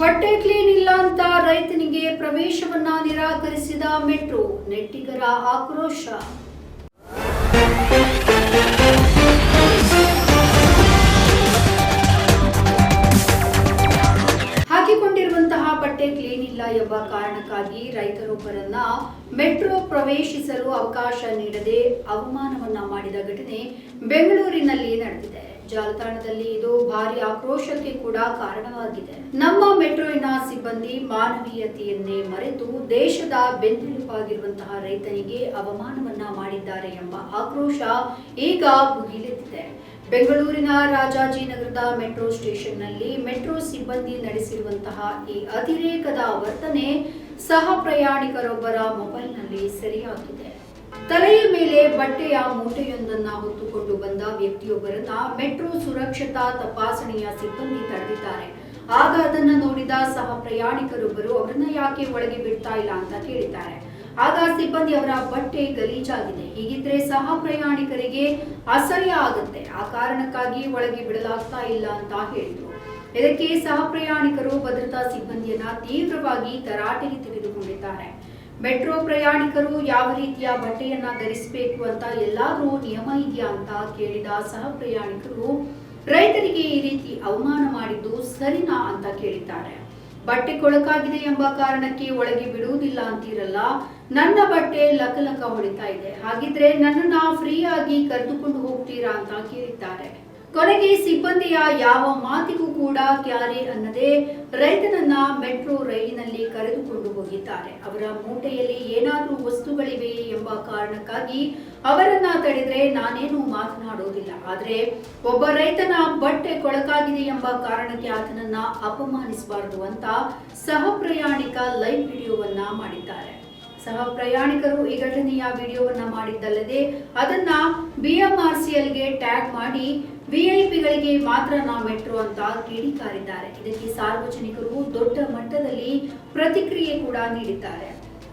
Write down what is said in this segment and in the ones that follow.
ಬಟ್ಟೆ ಕ್ಲೀನ್ ಇಲ್ಲ ಅಂತ ರೈತನಿಗೆ ಪ್ರವೇಶವನ್ನ ನಿರಾಕರಿಸಿದ ಮೆಟ್ರೋ ನೆಟ್ಟಿಗರ ಆಕ್ರೋಶ. ಹಾಕಿಕೊಂಡಿರುವಂತಹ ಬಟ್ಟೆ ಕ್ಲೀನ್ ಇಲ್ಲ ಎಂಬ ಕಾರಣಕ್ಕಾಗಿ ರೈತರೊಬ್ಬರನ್ನ ಮೆಟ್ರೋ ಪ್ರವೇಶಿಸಲು ಅವಕಾಶ ನೀಡದೆ ಅವಮಾನವನ್ನ ಮಾಡಿದ ಘಟನೆ ಬೆಂಗಳೂರಿನಲ್ಲಿ ನಡೆದಿದೆ. ಜಾಲತಾಣದಲ್ಲಿ ಇದು ಭಾರಿ ಆಕ್ರೋಶಕ್ಕೆ ಕೂಡ ಕಾರಣವಾಗಿದೆ. ನಮ್ಮ ಮೆಟ್ರೋಯಿನ ಸಿಬ್ಬಂದಿ ಮಾನವೀಯತೆಯನ್ನೇ ಮರೆತು ದೇಶದ ಬೆನ್ನೆಲುಬಾಗಿರುವಂತಹ ರೈತನಿಗೆ ಅವಮಾನವನ್ನ ಮಾಡಿದ್ದಾರೆ ಎಂಬ ಆಕ್ರೋಶ ಈಗ ಭುಗಿಲೆದ್ದಿದೆ ಬೆಂಗಳೂರಿನ ರಾಜಾಜಿನಗರದ ಮೆಟ್ರೋ ಸ್ಟೇಷನ್ನಲ್ಲಿ ಮೆಟ್ರೋ ಸಿಬ್ಬಂದಿ ನಡೆಸಿರುವಂತಹ ಈ ಅತಿರೇಕದ ವರ್ತನೆ ಸಹ ಪ್ರಯಾಣಿಕರೊಬ್ಬರ ಮೊಬೈಲ್ನಲ್ಲಿ ಸೆರೆಯಾಗಿದೆ. ತಲೆಯ ಮೇಲೆ ಬಟ್ಟೆಯ ಮೂಟೆಯೊಂದನ್ನು ಹೊತ್ತುಕೊಂಡು ವ್ಯಕ್ತಿಯೊಬ್ಬರನ್ನ ಮೆಟ್ರೋ ಸುರಕ್ಷತಾ ತಪಾಸಣೆಯ ಸಿಬ್ಬಂದಿ ತಡೆದಿದ್ದಾರೆ ಆಗ ಅದನ್ನ ನೋಡಿದ ಸಹ ಪ್ರಯಾಣಿಕರೊಬ್ಬರು, ಅವರನ್ನ ಯಾಕೆ ಒಳಗೆ ಬಿಡ್ತಾ ಇಲ್ಲ? ಅಂತ ಕೇಳಿದ್ದಾರೆ. ಆಗ ಸಿಬ್ಬಂದಿ ಅವರ ಬಟ್ಟೆ ಗಲೀಜಾಗಿದೆ. ಹೀಗಿದ್ರೆ ಸಹ ಪ್ರಯಾಣಿಕರಿಗೆ ಅಸಹ್ಯ ಆಗುತ್ತೆ. ಆ ಕಾರಣಕ್ಕಾಗಿ ಒಳಗೆ ಬಿಡಲಾಗ್ತಾ ಇಲ್ಲ ಅಂತ ಹೇಳಿದ್ರು. ಇದಕ್ಕೆ ಸಹ ಪ್ರಯಾಣಿಕರು ಭದ್ರತಾ ಸಿಬ್ಬಂದಿಯನ್ನ ತೀವ್ರವಾಗಿ ತರಾಟೆಗೆ ತೆಗೆದುಕೊಂಡಿದ್ದಾರೆ. ಮೆಟ್ರೋ ಪ್ರಯಾಣಿಕರು ಯಾವ ರೀತಿಯ ಬಟ್ಟೆಯನ್ನ ಧರಿಸಬೇಕು ಅಂತ ಎಲ್ಲಾದ್ರೂ ನಿಯಮ ಇದೆಯಾ ಅಂತ ಕೇಳಿದ ಸಹ ಪ್ರಯಾಣಿಕರು, ರೈತರಿಗೆ ಈ ರೀತಿ ಅವಮಾನ ಮಾಡಿದ್ದು ಸರಿನಾ ಅಂತ ಕೇಳಿದ್ದಾರೆ. ಬಟ್ಟೆ ಕೊಳಕಾಗಿದೆ ಎಂಬ ಕಾರಣಕ್ಕೆ ಒಳಗೆ ಬಿಡುವುದಿಲ್ಲ ಅಂತೀರಲ್ಲ, ನನ್ನ ಬಟ್ಟೆ ಲಕಲಕ ಹೊಡಿತಾ ಇದೆ. ಹಾಗಿದ್ರೆ ನನ್ನನ್ನ ಫ್ರೀಯಾಗಿ ಕರೆದುಕೊಂಡು ಹೋಗ್ತೀರಾ ಅಂತ ಕೇಳಿದ್ದಾರೆ. ಕೊನೆಗೆ ಸಿಬ್ಬಂದಿಯ ಯಾವ ಮಾತಿಗೂ ಕೂಡ ಕ್ಯಾರಿ ಅನ್ನದೆ ರೈತನನ್ನ ಮೆಟ್ರೋ ರೈಲಿನಲ್ಲಿ ಕರೆದುಕೊಂಡು ಹೋಗಿದ್ದಾರೆ. ಅವರ ಮೂಟೆಯಲ್ಲಿ ಏನಾದರೂ ವಸ್ತುಗಳಿವೆ ಎಂಬ ಕಾರಣಕ್ಕಾಗಿ ಅವರನ್ನ ತಡೆದ್ರೆ ನಾನೇನು ಮಾತನಾಡೋದಿಲ್ಲ. ಆದ್ರೆ ಒಬ್ಬ ರೈತನ ಬಟ್ಟೆ ಕೊಳಕಾಗಿದೆ ಎಂಬ ಕಾರಣಕ್ಕೆ ಆತನನ್ನ ಅಪಮಾನಿಸಬಾರದು ಅಂತ ಸಹ ಪ್ರಯಾಣಿಕ ಲೈವ್ ವಿಡಿಯೋವನ್ನ ಮಾಡಿದ್ದಾರೆ. ಸಹ ಪ್ರಯಾಣಿಕರು ಈ ಘಟನೆಯ ವಿಡಿಯೋವನ್ನ ಮಾಡಿದ್ದಲ್ಲದೆ ಅದನ್ನ ಬಿಎಂಆರ್ಸಿಎಲ್ಗೆ ಟ್ಯಾಗ್ ಮಾಡಿ ವಿಐಪಿಗಳಿಗೆ ಮಾತ್ರ ನಾ ಮೆಟ್ರೋ ಅಂತ ಕಿಡಿಕಾರಿದ್ದಾರೆ ಇದಕ್ಕೆ ಸಾರ್ವಜನಿಕರು ದೊಡ್ಡ ಮಟ್ಟದಲ್ಲಿ ಪ್ರತಿಕ್ರಿಯೆ ಕೂಡ ನೀಡಿದ್ದಾರೆ.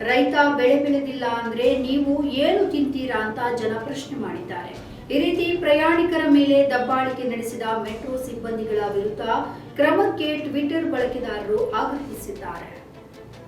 ರೈತ ಬೆಳೆ ಬೆಳೆದಿಲ್ಲ ಅಂದ್ರೆ ನೀವು ಏನು ತಿಂತೀರಾ ಅಂತ ಜನ ಪ್ರಶ್ನೆ ಮಾಡಿದ್ದಾರೆ. ಈ ರೀತಿ ಪ್ರಯಾಣಿಕರ ಮೇಲೆ ದಬ್ಬಾಳಿಕೆ ನಡೆಸಿದ ಮೆಟ್ರೋ ಸಿಬ್ಬಂದಿಗಳ ವಿರುದ್ಧ ಕ್ರಮಕ್ಕೆ ಟ್ವಿಟರ್ ಬಳಕೆದಾರರು ಆಗ್ರಹಿಸಿದ್ದಾರೆ.